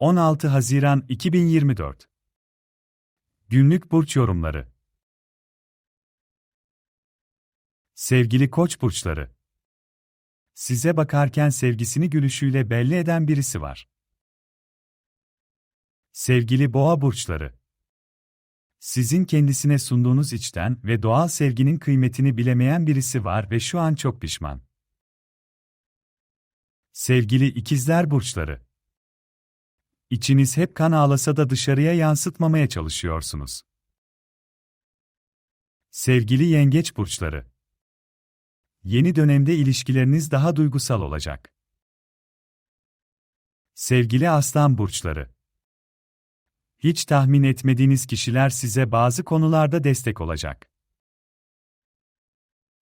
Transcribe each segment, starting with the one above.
16 Haziran 2024 Günlük burç yorumları. Sevgili Koç burçları. Size bakarken sevgisini gülüşüyle belli eden birisi var. Sevgili Boğa burçları. Sizin kendisine sunduğunuz içten ve doğal sevginin kıymetini bilemeyen birisi var ve şu an çok pişman. Sevgili ikizler burçları. İçiniz hep kan ağlasa da dışarıya yansıtmamaya çalışıyorsunuz. Sevgili yengeç burçları. Yeni dönemde ilişkileriniz daha duygusal olacak. Sevgili aslan burçları. Hiç tahmin etmediğiniz kişiler size bazı konularda destek olacak.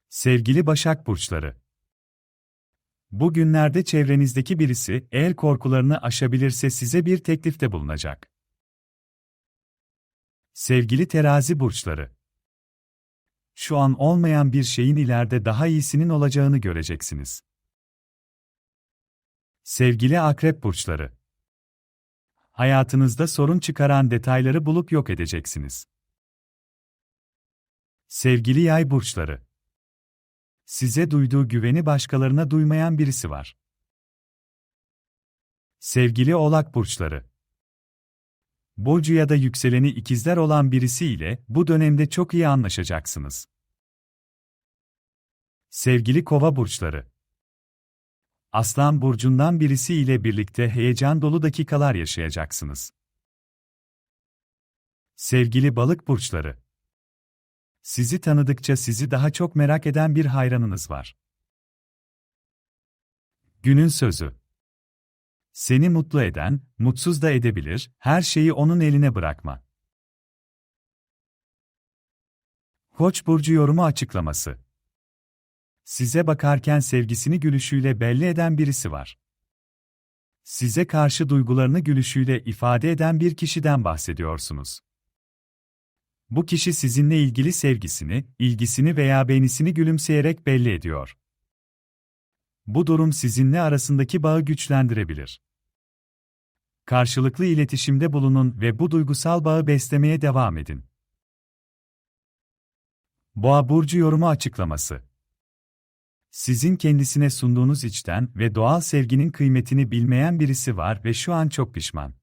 Sevgili Başak burçları. Bugünlerde çevrenizdeki birisi el korkularını aşabilirse size bir teklifte bulunacak. Sevgili terazi burçları. Şu an olmayan bir şeyin ileride daha iyisinin olacağını göreceksiniz. Sevgili akrep burçları. Hayatınızda sorun çıkaran detayları bulup yok edeceksiniz. Sevgili yay burçları. Size duyduğu güveni başkalarına duymayan birisi var. Sevgili Oğlak burçları. Burcu ya da yükseleni ikizler olan birisi ile bu dönemde çok iyi anlaşacaksınız. Sevgili Kova burçları. Aslan burcundan birisi ile birlikte heyecan dolu dakikalar yaşayacaksınız. Sevgili Balık burçları. Sizi tanıdıkça sizi daha çok merak eden bir hayranınız var. Günün sözü. Seni mutlu eden, mutsuz da edebilir, her şeyi onun eline bırakma. Koç burcu yorumu açıklaması. Size bakarken sevgisini gülüşüyle belli eden birisi var. Size karşı duygularını gülüşüyle ifade eden bir kişiden bahsediyorsunuz. Bu kişi sizinle ilgili sevgisini, ilgisini veya beğenisini gülümseyerek belli ediyor. Bu durum sizinle arasındaki bağı güçlendirebilir. Karşılıklı iletişimde bulunun ve bu duygusal bağı beslemeye devam edin. Boğa burcu yorumu açıklaması. Sizin kendisine sunduğunuz içten ve doğal sevginin kıymetini bilmeyen birisi var ve şu an çok pişman.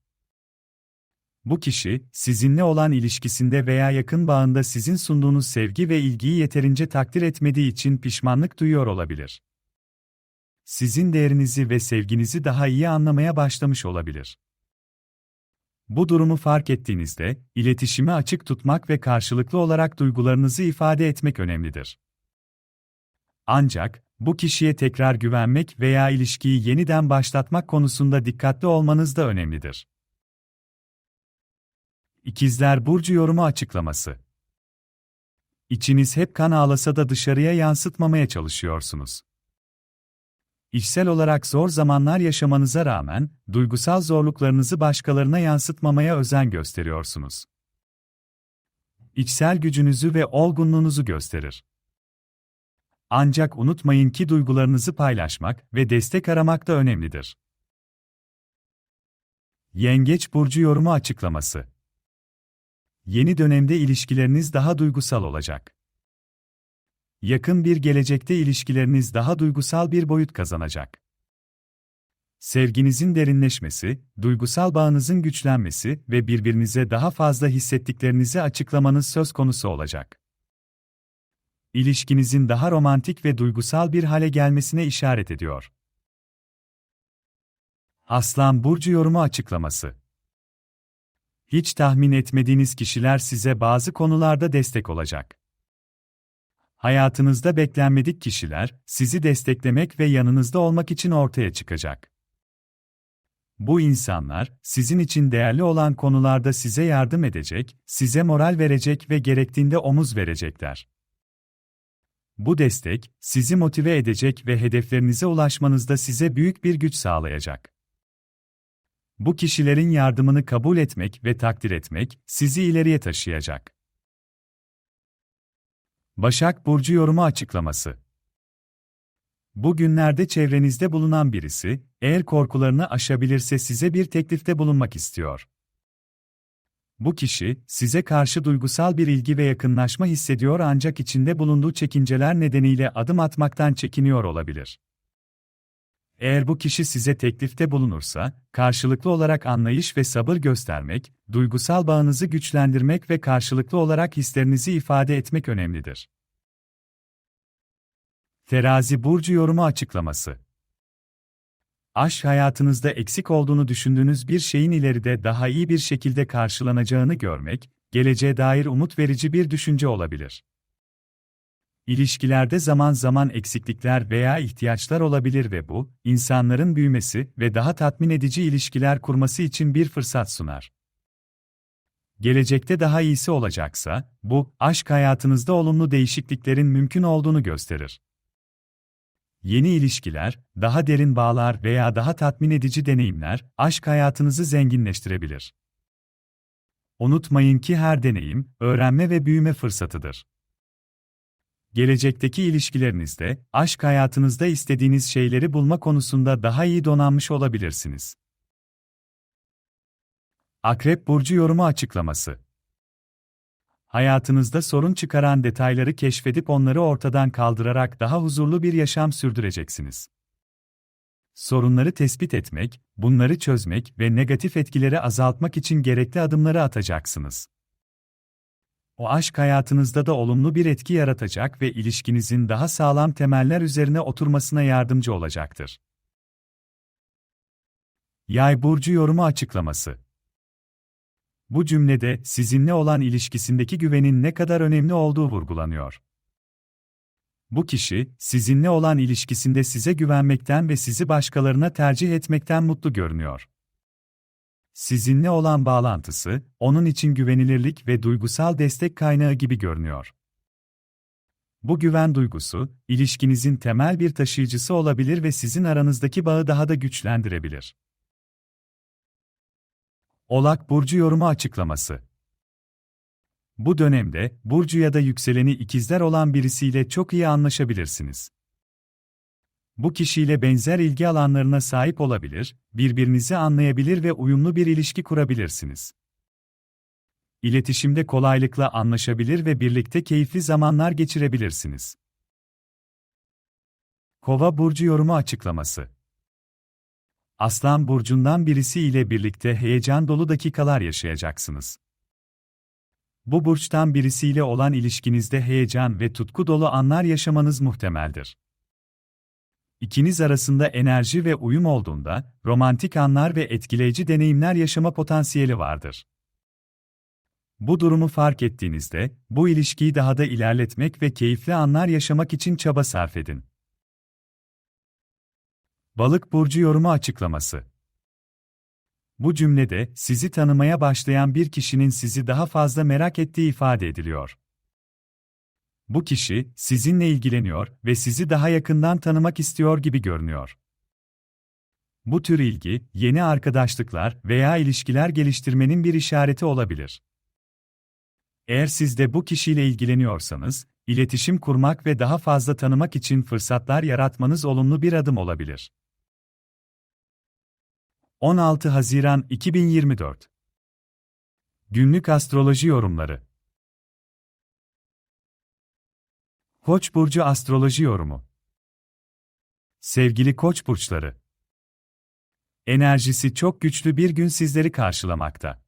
Bu kişi, sizinle olan ilişkisinde veya yakın bağında sizin sunduğunuz sevgi ve ilgiyi yeterince takdir etmediği için pişmanlık duyuyor olabilir. Sizin değerinizi ve sevginizi daha iyi anlamaya başlamış olabilir. Bu durumu fark ettiğinizde, iletişimi açık tutmak ve karşılıklı olarak duygularınızı ifade etmek önemlidir. Ancak, bu kişiye tekrar güvenmek veya ilişkiyi yeniden başlatmak konusunda dikkatli olmanız da önemlidir. İkizler Burcu yorumu açıklaması. İçiniz hep kan ağlasa da dışarıya yansıtmamaya çalışıyorsunuz. İşsel olarak zor zamanlar yaşamanıza rağmen, duygusal zorluklarınızı başkalarına yansıtmamaya özen gösteriyorsunuz. İçsel gücünüzü ve olgunluğunuzu gösterir. Ancak unutmayın ki duygularınızı paylaşmak ve destek aramak da önemlidir. Yengeç burcu yorumu açıklaması. Yeni dönemde ilişkileriniz daha duygusal olacak. Yakın bir gelecekte ilişkileriniz daha duygusal bir boyut kazanacak. Sevginizin derinleşmesi, duygusal bağınızın güçlenmesi ve birbirinize daha fazla hissettiklerinizi açıklamanız söz konusu olacak. İlişkinizin daha romantik ve duygusal bir hale gelmesine işaret ediyor. Aslan burcu yorumu açıklaması hiç tahmin etmediğiniz kişiler size bazı konularda destek olacak. Hayatınızda beklenmedik kişiler, sizi desteklemek ve yanınızda olmak için ortaya çıkacak. Bu insanlar, sizin için değerli olan konularda size yardım edecek, size moral verecek ve gerektiğinde omuz verecekler. Bu destek, sizi motive edecek ve hedeflerinize ulaşmanızda size büyük bir güç sağlayacak. Bu kişilerin yardımını kabul etmek ve takdir etmek sizi ileriye taşıyacak. Başak Burcu yorumu açıklaması Bugünlerde çevrenizde bulunan birisi, eğer korkularını aşabilirse size bir teklifte bulunmak istiyor. Bu kişi, size karşı duygusal bir ilgi ve yakınlaşma hissediyor ancak içinde bulunduğu çekinceler nedeniyle adım atmaktan çekiniyor olabilir. Eğer bu kişi size teklifte bulunursa, karşılıklı olarak anlayış ve sabır göstermek, duygusal bağınızı güçlendirmek ve karşılıklı olarak hislerinizi ifade etmek önemlidir. Terazi burcu yorumu açıklaması. Aşk hayatınızda eksik olduğunu düşündüğünüz bir şeyin ileride daha iyi bir şekilde karşılanacağını görmek, geleceğe dair umut verici bir düşünce olabilir. İlişkilerde zaman zaman eksiklikler veya ihtiyaçlar olabilir ve bu, insanların büyümesi ve daha tatmin edici ilişkiler kurması için bir fırsat sunar. Gelecekte daha iyisi olacaksa, bu, aşk hayatınızda olumlu değişikliklerin mümkün olduğunu gösterir. Yeni ilişkiler, daha derin bağlar veya daha tatmin edici deneyimler, aşk hayatınızı zenginleştirebilir. Unutmayın ki her deneyim, öğrenme ve büyüme fırsatıdır. Gelecekteki ilişkilerinizde, aşk hayatınızda istediğiniz şeyleri bulma konusunda daha iyi donanmış olabilirsiniz. Akrep Burcu Yorumu Açıklaması Hayatınızda sorun çıkaran detayları keşfedip onları ortadan kaldırarak daha huzurlu bir yaşam sürdüreceksiniz. Sorunları tespit etmek, bunları çözmek ve negatif etkileri azaltmak için gerekli adımları atacaksınız. O aşk hayatınızda da olumlu bir etki yaratacak ve ilişkinizin daha sağlam temeller üzerine oturmasına yardımcı olacaktır. Yay burcu yorumu açıklaması bu cümlede sizinle olan ilişkisindeki güvenin ne kadar önemli olduğu vurgulanıyor. Bu kişi, sizinle olan ilişkisinde size güvenmekten ve sizi başkalarına tercih etmekten mutlu görünüyor. Sizinle olan bağlantısı, onun için güvenilirlik ve duygusal destek kaynağı gibi görünüyor. Bu güven duygusu, ilişkinizin temel bir taşıyıcısı olabilir ve sizin aranızdaki bağı daha da güçlendirebilir. Oğlak Burcu yorumu açıklaması. Bu dönemde, Burcu ya da yükseleni ikizler olan birisiyle çok iyi anlaşabilirsiniz. Bu kişiyle benzer ilgi alanlarına sahip olabilir, birbirinizi anlayabilir ve uyumlu bir ilişki kurabilirsiniz. İletişimde kolaylıkla anlaşabilir ve birlikte keyifli zamanlar geçirebilirsiniz. Kova burcu yorumu açıklaması Aslan burcundan birisi ile birlikte heyecan dolu dakikalar yaşayacaksınız. Bu burçtan birisiyle olan ilişkinizde heyecan ve tutku dolu anlar yaşamanız muhtemeldir. İkiniz arasında enerji ve uyum olduğunda, romantik anlar ve etkileyici deneyimler yaşama potansiyeli vardır. Bu durumu fark ettiğinizde, bu ilişkiyi daha da ilerletmek ve keyifli anlar yaşamak için çaba sarf edin. Balık burcu yorumu açıklaması. Bu cümlede sizi tanımaya başlayan bir kişinin sizi daha fazla merak ettiği ifade ediliyor. Bu kişi sizinle ilgileniyor ve sizi daha yakından tanımak istiyor gibi görünüyor. Bu tür ilgi, yeni arkadaşlıklar veya ilişkiler geliştirmenin bir işareti olabilir. Eğer siz de bu kişiyle ilgileniyorsanız, iletişim kurmak ve daha fazla tanımak için fırsatlar yaratmanız olumlu bir adım olabilir. 16 Haziran 2024 Günlük Astroloji Yorumları Koç burcu astroloji yorumu. Sevgili Koç burçları. Enerjisi çok güçlü bir gün sizleri karşılamakta.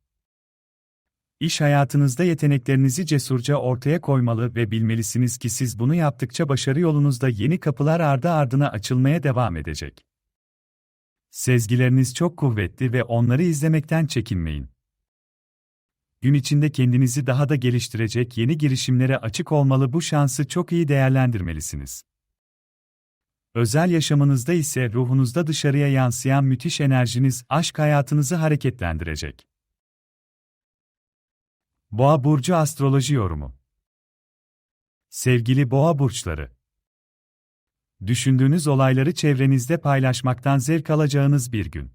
İş hayatınızda yeteneklerinizi cesurca ortaya koymalı ve bilmelisiniz ki siz bunu yaptıkça başarı yolunuzda yeni kapılar ardı ardına açılmaya devam edecek. Sezgileriniz çok kuvvetli ve onları izlemekten çekinmeyin. Gün içinde kendinizi daha da geliştirecek yeni girişimlere açık olmalı bu şansı çok iyi değerlendirmelisiniz. Özel yaşamınızda ise ruhunuzda dışarıya yansıyan müthiş enerjiniz aşk hayatınızı hareketlendirecek. Boğa burcu astroloji yorumu. Sevgili Boğa burçları, Düşündüğünüz olayları çevrenizde paylaşmaktan zevk alacağınız bir gün.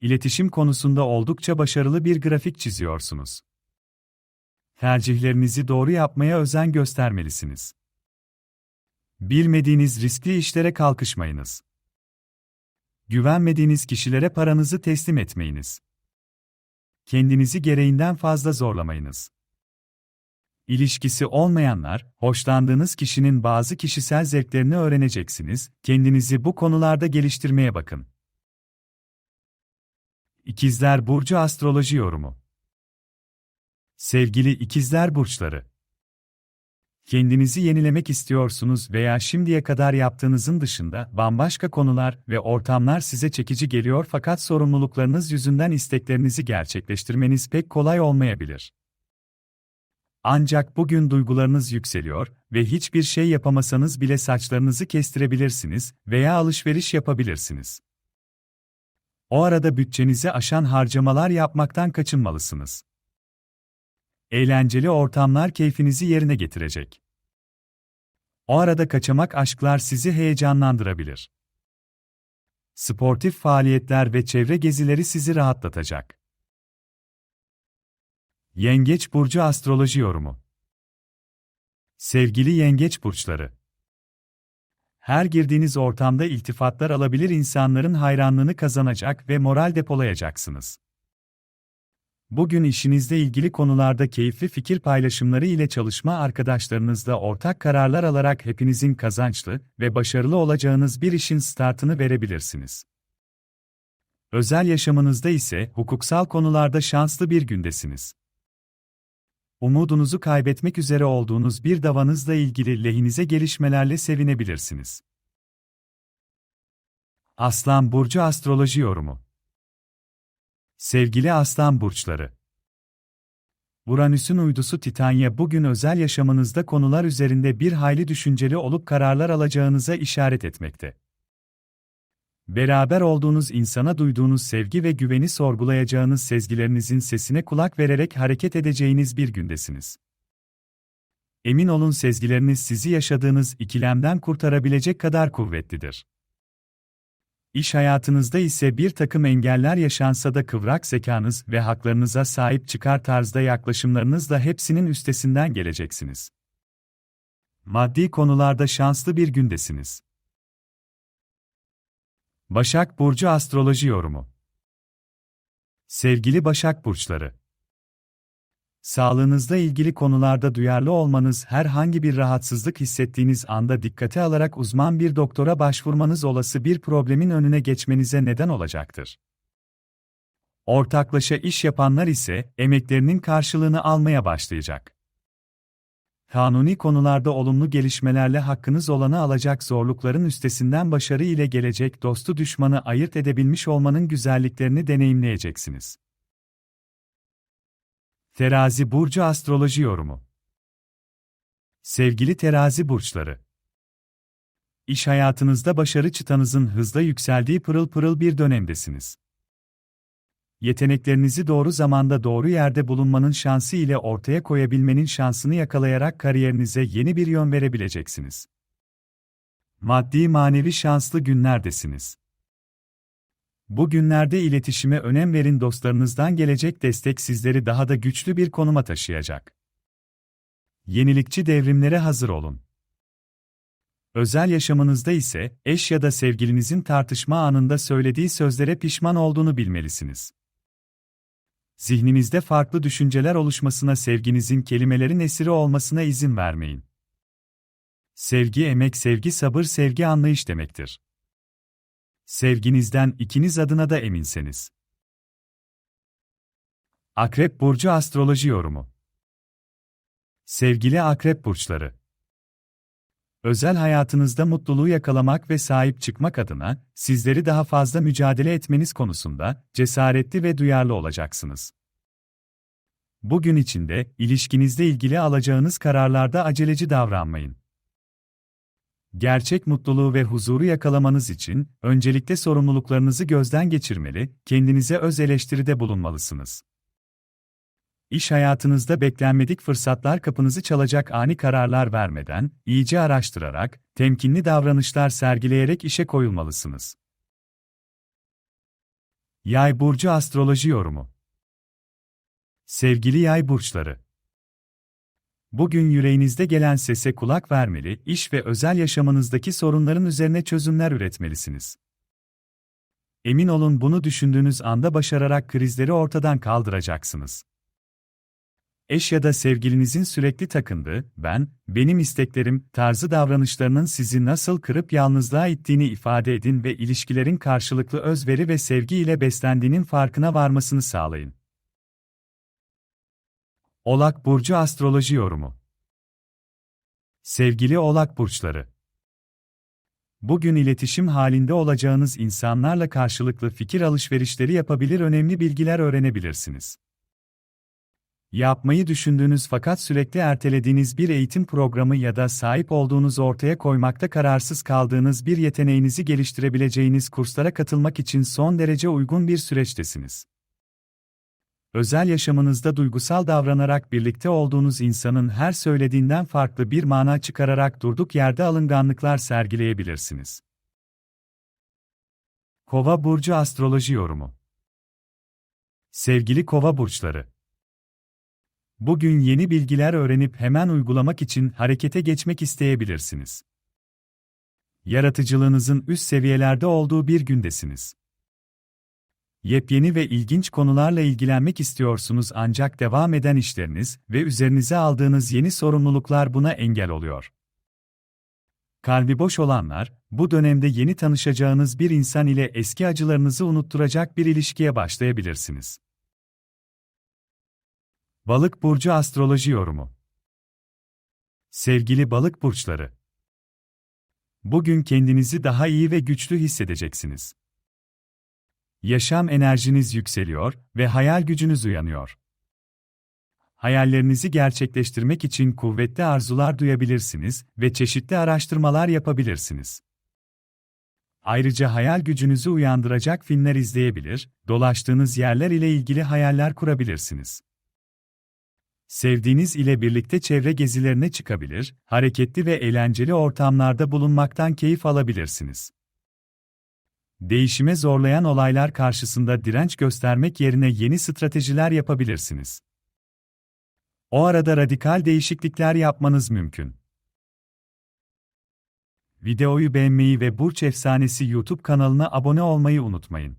İletişim konusunda oldukça başarılı bir grafik çiziyorsunuz. Tercihlerinizi doğru yapmaya özen göstermelisiniz. Bilmediğiniz riskli işlere kalkışmayınız. Güvenmediğiniz kişilere paranızı teslim etmeyiniz. Kendinizi gereğinden fazla zorlamayınız. İlişkisi olmayanlar, hoşlandığınız kişinin bazı kişisel zevklerini öğreneceksiniz, kendinizi bu konularda geliştirmeye bakın. İkizler Burcu Astroloji Yorumu Sevgili İkizler Burçları Kendinizi yenilemek istiyorsunuz veya şimdiye kadar yaptığınızın dışında bambaşka konular ve ortamlar size çekici geliyor fakat sorumluluklarınız yüzünden isteklerinizi gerçekleştirmeniz pek kolay olmayabilir. Ancak bugün duygularınız yükseliyor ve hiçbir şey yapamasanız bile saçlarınızı kestirebilirsiniz veya alışveriş yapabilirsiniz. O arada bütçenizi aşan harcamalar yapmaktan kaçınmalısınız. Eğlenceli ortamlar keyfinizi yerine getirecek. O arada kaçamak aşklar sizi heyecanlandırabilir. Sportif faaliyetler ve çevre gezileri sizi rahatlatacak. Yengeç burcu astroloji yorumu. Sevgili yengeç burçları, her girdiğiniz ortamda iltifatlar alabilir insanların hayranlığını kazanacak ve moral depolayacaksınız. Bugün işinizle ilgili konularda keyifli fikir paylaşımları ile çalışma arkadaşlarınızla ortak kararlar alarak hepinizin kazançlı ve başarılı olacağınız bir işin startını verebilirsiniz. Özel yaşamınızda ise hukuksal konularda şanslı bir gündesiniz. Umudunuzu kaybetmek üzere olduğunuz bir davanızla ilgili lehinize gelişmelerle sevinebilirsiniz. Aslan Burcu Astroloji Yorumu Sevgili Aslan Burçları Uranüs'ün uydusu Titanya bugün özel yaşamınızda konular üzerinde bir hayli düşünceli olup kararlar alacağınıza işaret etmekte. Beraber olduğunuz insana duyduğunuz sevgi ve güveni sorgulayacağınız sezgilerinizin sesine kulak vererek hareket edeceğiniz bir gündesiniz. Emin olun sezgileriniz sizi yaşadığınız ikilemden kurtarabilecek kadar kuvvetlidir. İş hayatınızda ise bir takım engeller yaşansa da kıvrak zekanız ve haklarınıza sahip çıkar tarzda yaklaşımlarınızla hepsinin üstesinden geleceksiniz. Maddi konularda şanslı bir gündesiniz. Başak Burcu Astroloji Yorumu Sevgili Başak Burçları Sağlığınızla ilgili konularda duyarlı olmanız herhangi bir rahatsızlık hissettiğiniz anda dikkate alarak uzman bir doktora başvurmanız olası bir problemin önüne geçmenize neden olacaktır. Ortaklaşa iş yapanlar ise emeklerinin karşılığını almaya başlayacak. Kanuni konularda olumlu gelişmelerle hakkınız olanı alacak zorlukların üstesinden başarı ile gelecek dostu düşmanı ayırt edebilmiş olmanın güzelliklerini deneyimleyeceksiniz. Terazi Burcu Astroloji Yorumu Sevgili terazi burçları, İş hayatınızda başarı çıtanızın hızla yükseldiği pırıl pırıl bir dönemdesiniz. Yeteneklerinizi doğru zamanda doğru yerde bulunmanın şansı ile ortaya koyabilmenin şansını yakalayarak kariyerinize yeni bir yön verebileceksiniz. Maddi manevi şanslı günlerdesiniz. Bu günlerde iletişime önem verin dostlarınızdan gelecek destek sizleri daha da güçlü bir konuma taşıyacak. Yenilikçi devrimlere hazır olun. Özel yaşamınızda ise eş ya da sevgilinizin tartışma anında söylediği sözlere pişman olduğunu bilmelisiniz. Zihninizde farklı düşünceler oluşmasına sevginizin kelimelerin esiri olmasına izin vermeyin. Sevgi emek sevgi sabır sevgi anlayış demektir. Sevginizden ikiniz adına da eminseniz. Akrep Burcu Astroloji Yorumu Sevgili Akrep Burçları Özel hayatınızda mutluluğu yakalamak ve sahip çıkmak adına, sizleri daha fazla mücadele etmeniz konusunda cesaretli ve duyarlı olacaksınız. Bugün içinde, ilişkinizle ilgili alacağınız kararlarda aceleci davranmayın. Gerçek mutluluğu ve huzuru yakalamanız için, öncelikle sorumluluklarınızı gözden geçirmeli, kendinize öz eleştiride bulunmalısınız. İş hayatınızda beklenmedik fırsatlar kapınızı çalacak ani kararlar vermeden, iyice araştırarak, temkinli davranışlar sergileyerek işe koyulmalısınız. Yay burcu astroloji yorumu. Sevgili Yay burçları, Bugün yüreğinizde gelen sese kulak vermeli, iş ve özel yaşamınızdaki sorunların üzerine çözümler üretmelisiniz. Emin olun bunu düşündüğünüz anda başararak krizleri ortadan kaldıracaksınız. Eş ya da sevgilinizin sürekli takındığı, ben, benim isteklerim, tarzı davranışlarının sizi nasıl kırıp yalnızlığa ittiğini ifade edin ve ilişkilerin karşılıklı özveri ve sevgi ile beslendiğinin farkına varmasını sağlayın. Oğlak Burcu Astroloji Yorumu Sevgili Oğlak Burçları Bugün iletişim halinde olacağınız insanlarla karşılıklı fikir alışverişleri yapabilir önemli bilgiler öğrenebilirsiniz. Yapmayı düşündüğünüz fakat sürekli ertelediğiniz bir eğitim programı ya da sahip olduğunuz ortaya koymakta kararsız kaldığınız bir yeteneğinizi geliştirebileceğiniz kurslara katılmak için son derece uygun bir süreçtesiniz. Özel yaşamınızda duygusal davranarak birlikte olduğunuz insanın her söylediğinden farklı bir mana çıkararak durduk yerde alınganlıklar sergileyebilirsiniz. Kova burcu astroloji yorumu. Sevgili Kova burçları, Bugün yeni bilgiler öğrenip hemen uygulamak için harekete geçmek isteyebilirsiniz. Yaratıcılığınızın üst seviyelerde olduğu bir gündesiniz. Yepyeni ve ilginç konularla ilgilenmek istiyorsunuz ancak devam eden işleriniz ve üzerinize aldığınız yeni sorumluluklar buna engel oluyor. Kalbi boş olanlar, bu dönemde yeni tanışacağınız bir insan ile eski acılarınızı unutturacak bir ilişkiye başlayabilirsiniz. Balık burcu astroloji yorumu. Sevgili balık burçları. Bugün kendinizi daha iyi ve güçlü hissedeceksiniz. Yaşam enerjiniz yükseliyor ve hayal gücünüz uyanıyor. Hayallerinizi gerçekleştirmek için kuvvetli arzular duyabilirsiniz ve çeşitli araştırmalar yapabilirsiniz. Ayrıca hayal gücünüzü uyandıracak filmler izleyebilir, dolaştığınız yerler ile ilgili hayaller kurabilirsiniz. Sevdiğiniz ile birlikte çevre gezilerine çıkabilir, hareketli ve eğlenceli ortamlarda bulunmaktan keyif alabilirsiniz. Değişime zorlayan olaylar karşısında direnç göstermek yerine yeni stratejiler yapabilirsiniz. O arada radikal değişiklikler yapmanız mümkün. Videoyu beğenmeyi ve Burç Efsanesi YouTube kanalına abone olmayı unutmayın.